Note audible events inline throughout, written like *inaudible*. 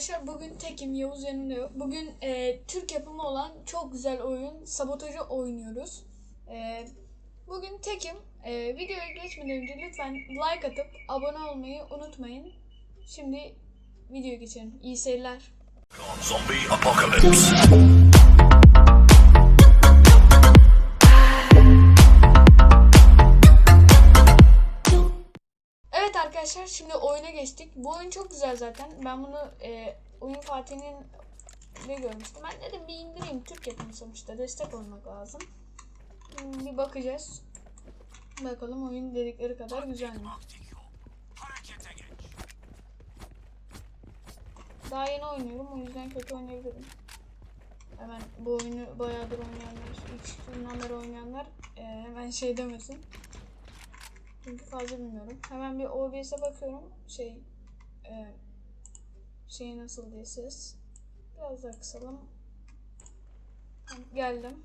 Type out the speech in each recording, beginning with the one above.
arkadaşlar bugün tekim Yavuz yanımda yok. Bugün e, Türk yapımı olan çok güzel oyun Sabotajı oynuyoruz. E, bugün tekim. E, videoya geçmeden önce lütfen like atıp abone olmayı unutmayın. Şimdi videoya geçelim. İyi seyirler. Zombie apocalypse. Bu oyun çok güzel zaten. Ben bunu e, Oyun Fatih'in ne görmüştüm. Ben dedim bir indireyim. Türk yapımı sonuçta. Destek olmak lazım. Hmm, Bir bakacağız. Bakalım oyun dedikleri kadar güzel mi? Daha yeni oynuyorum. O yüzden kötü oynayabilirim. Hemen bu oyunu bayağıdır oynayanlar, ilk beri oynayanlar e, hemen şey demesin. Çünkü fazla bilmiyorum. Hemen bir OBS'e bakıyorum. Şey e, şey nasıl diye. Biraz daha kısalım. Geldim.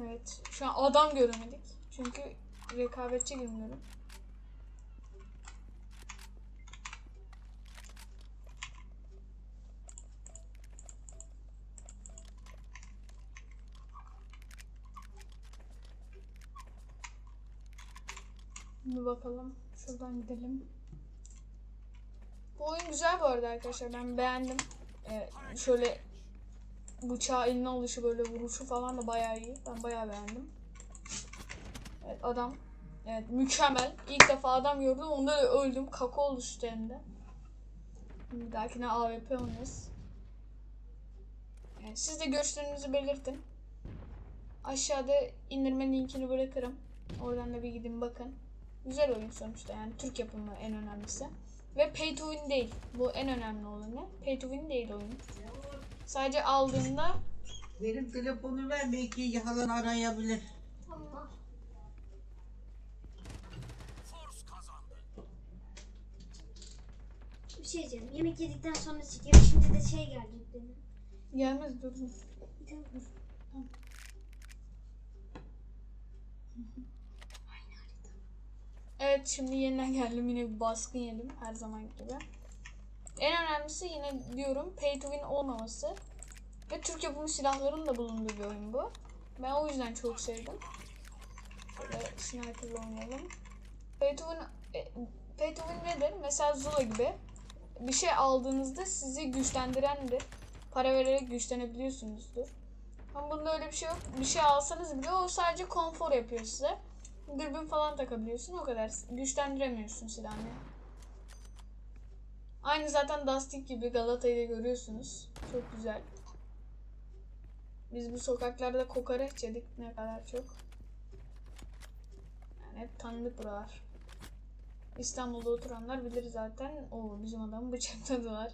Evet. Şu an adam göremedik. Çünkü rekabetçi girmiyorum. Bir bakalım. Şuradan gidelim. Bu oyun güzel bu arada arkadaşlar. Ben beğendim. Ee, şöyle bıçağı eline alışı böyle vuruşu falan da bayağı iyi. Ben bayağı beğendim. Evet adam. Evet mükemmel. İlk defa adam gördüm. Onda da öldüm. Kaka oldu üstlerinde. Bir dahakine AWP oynarız. Evet, siz de görüşlerinizi belirtin. Aşağıda indirme linkini bırakırım. Oradan da bir gidin bakın. Güzel oyun sonuçta yani Türk yapımı en önemlisi. Ve pay to win değil. Bu en önemli olanı. Pay to win değil oyun. Sadece aldığında Benim telefonu ver belki yalan arayabilir. Bir şey diyeceğim. Yemek yedikten sonra çekelim. Şimdi de şey gelecek benim. gelmez dur. dur. Evet şimdi yeniden geldim yine bir baskın yedim her zaman gibi. En önemlisi yine diyorum pay to win olmaması. Ve Türk yapımı silahların da bulunduğu bir oyun bu. Ben o yüzden çok sevdim. Şöyle sniper'la oynayalım. Pay to win, e, pay to win nedir? Mesela Zula gibi. Bir şey aldığınızda sizi güçlendirendir. Para vererek güçlenebiliyorsunuzdur. Ama bunda öyle bir şey yok. Bir şey alsanız bile o sadece konfor yapıyor size. Dürbün falan takabiliyorsun o kadar. Güçlendiremiyorsun silahını. Aynı zaten Dustin gibi Galata'yı da görüyorsunuz. Çok güzel. Biz bu sokaklarda kokoreç yedik ne kadar çok. Yani hep tanıdık buralar. İstanbul'da oturanlar bilir zaten. O bizim adamı bıçakladılar.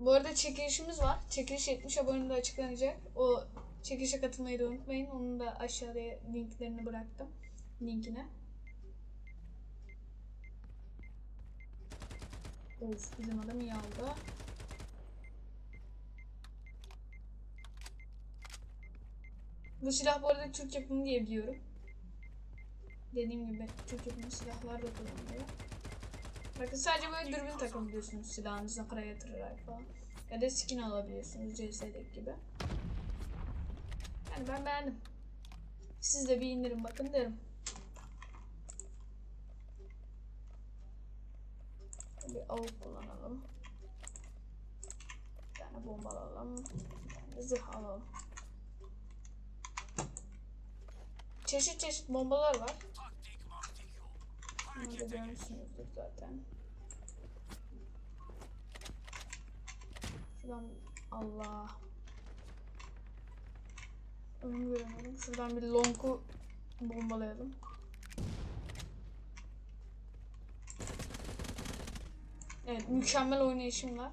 Bu arada çekilişimiz var. Çekiliş 70 abonede açıklanacak. O çekilişe katılmayı da unutmayın. Onun da aşağıya linklerini bıraktım. Linkine. Of bizim adam iyi aldı. Bu silah bu arada Türk yapımı diye biliyorum. Dediğim gibi Türk yapımı silahlar da kullanılıyor. Bakın sadece böyle dürbün takabiliyorsunuz silahınıza para yatırarak falan. Ya da skin alabiliyorsunuz CS'deki gibi. Yani ben beğendim. Siz de bir indirin bakın derim. Bir avuk kullanalım. Bir tane bomba alalım. Bir tane zırh alalım. Çeşit çeşit bombalar var. Bunu da zaten. Şuradan Allah. Onu göremedim. Şuradan bir long'u bombalayalım. Evet mükemmel oynayışım var.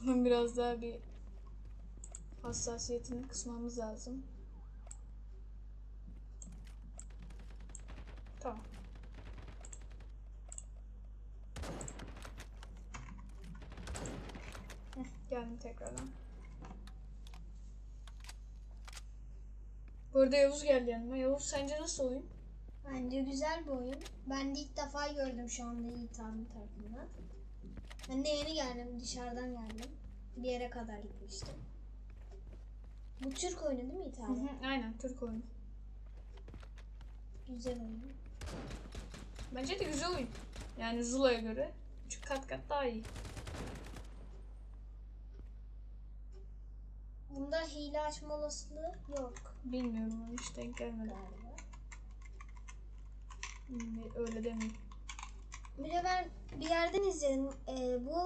Bunun biraz daha bir hassasiyetini kısmamız lazım. Tamam. Heh, geldim tekrardan. Bu arada Yavuz geldi yanıma. Yavuz sence nasıl oyun? Bence güzel bir oyun. Ben de ilk defa gördüm şu anda Yiğit abi tarafından. Ben de yeni geldim. Dışarıdan geldim. Bir yere kadar gitmiştim. Bu Türk oyunu değil mi Yiğit Hı hı, aynen Türk oyunu. Güzel oyun. Bence de güzel oyun. Yani Zula'ya göre. Çünkü kat kat daha iyi. Bunda hile açma olasılığı yok Bilmiyorum onu hiç denk gelmedi. galiba. Öyle demeyeyim. Bir de ben bir yerden izledim. Ee, bu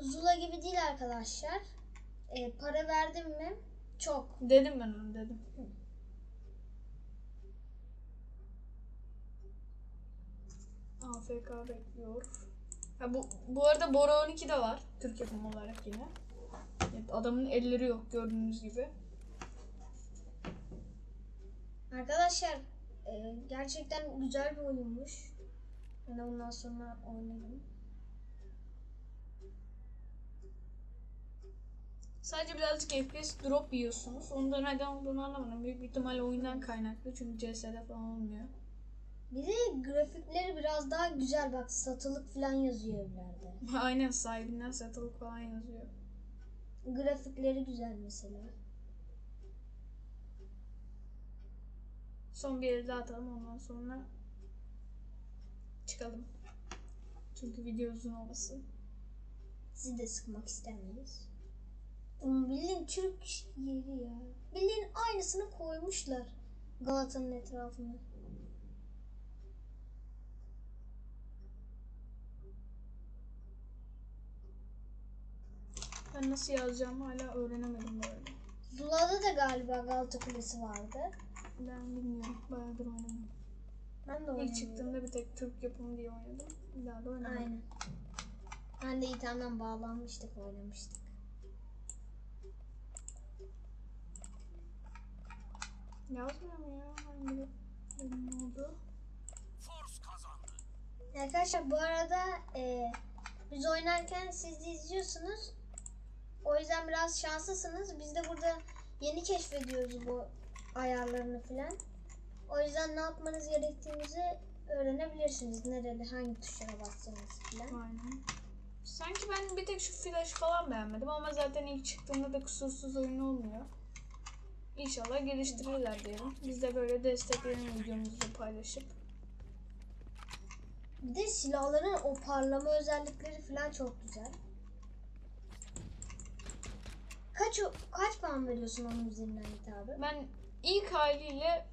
Zula gibi değil arkadaşlar. Ee, para verdim mi? Çok. Dedim ben onu dedim. AFK bekliyor. Ha bu bu arada Bora 12 de var. Türk yapımı olarak yine. Evet, adamın elleri yok gördüğünüz gibi. Arkadaşlar e, gerçekten güzel bir oyunmuş. Ben de bundan sonra oynadım. Sadece birazcık FPS drop yiyorsunuz. Onu da neden olduğunu anlamadım. Büyük bir ihtimalle oyundan kaynaklı. Çünkü CS'de falan olmuyor. Bir de grafikleri biraz daha güzel bak satılık falan yazıyor evlerde. *laughs* Aynen sahibinden satılık falan yazıyor. Grafikleri güzel mesela. Son bir el daha atalım ondan sonra çıkalım. Çünkü video uzun olmasın. Sizi de sıkmak istemeyiz. Oğlum bildiğin Türk yeri ya. Bildiğin aynısını koymuşlar Galata'nın etrafına. Ben nasıl yazacağımı hala öğrenemedim bu arada. Zula'da da galiba Galata Kulesi vardı. Ben bilmiyorum. Bayağıdır oynamadım. Ben de İlk oynamadım. çıktığında bir tek Türk yapımı diye oynadım. Bir daha da oynamadım. Aynen. Ben de İTA'dan bağlanmıştık, oynamıştık. Yazmıyor mu ya? Hangi bölüm oldu? Force kazandı. Arkadaşlar bu arada e, biz oynarken siz de izliyorsunuz. O yüzden biraz şanslısınız. Biz de burada yeni keşfediyoruz bu ayarlarını filan. O yüzden ne yapmanız gerektiğinizi öğrenebilirsiniz. Nerede, hangi tuşlara basacağınızı filan. Aynen. Sanki ben bir tek şu flash falan beğenmedim ama zaten ilk çıktığında da kusursuz oyun olmuyor. İnşallah geliştirirler diyelim. Biz de böyle destekleyelim videomuzu paylaşıp. Bir de silahların o parlama özellikleri filan çok güzel. Kaç kaç puan veriyorsun onun üzerinden Yiğit abi? Ben ilk haliyle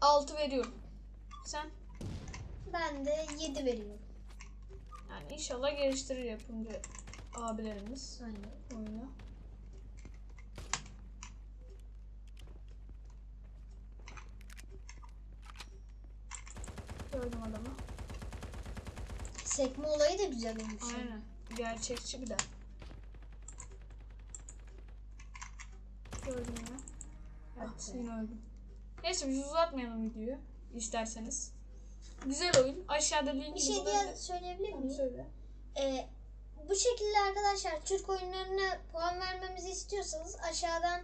6 veriyorum. Sen? Ben de 7 veriyorum. Yani inşallah geliştirir yapımcı abilerimiz Aynen. oyunu. Gördüm adamı. Sekme olayı da güzel olmuş. Aynen. Gerçekçi bir de. Gördüm ya. Evet Ah be. Yine öldüm. Neyse biz uzatmayalım videoyu isterseniz. Güzel oyun. Aşağıda linki Bir şey diye söyleyebilir miyim? söyle. Ee, bu şekilde arkadaşlar Türk oyunlarına puan vermemizi istiyorsanız aşağıdan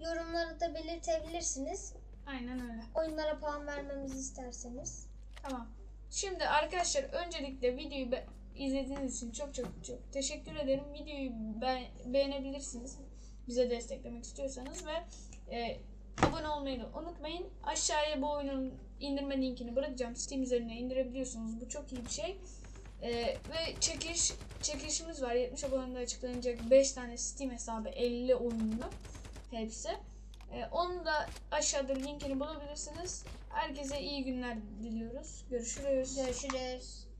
yorumları da belirtebilirsiniz. Aynen öyle. Oyunlara puan vermemizi isterseniz. Tamam. Şimdi arkadaşlar öncelikle videoyu be- izlediğiniz için çok çok çok teşekkür ederim. Videoyu be- beğenebilirsiniz. Bize desteklemek istiyorsanız ve e, abone olmayı da unutmayın. Aşağıya bu oyunun indirme linkini bırakacağım. Steam üzerine indirebiliyorsunuz. Bu çok iyi bir şey. E, ve çekiliş çekilişimiz var. 70 abonede açıklanacak 5 tane Steam hesabı 50 oyunlu hepsi. E, onu da aşağıda linkini bulabilirsiniz. Herkese iyi günler diliyoruz. Görüşürüz. Görüşürüz.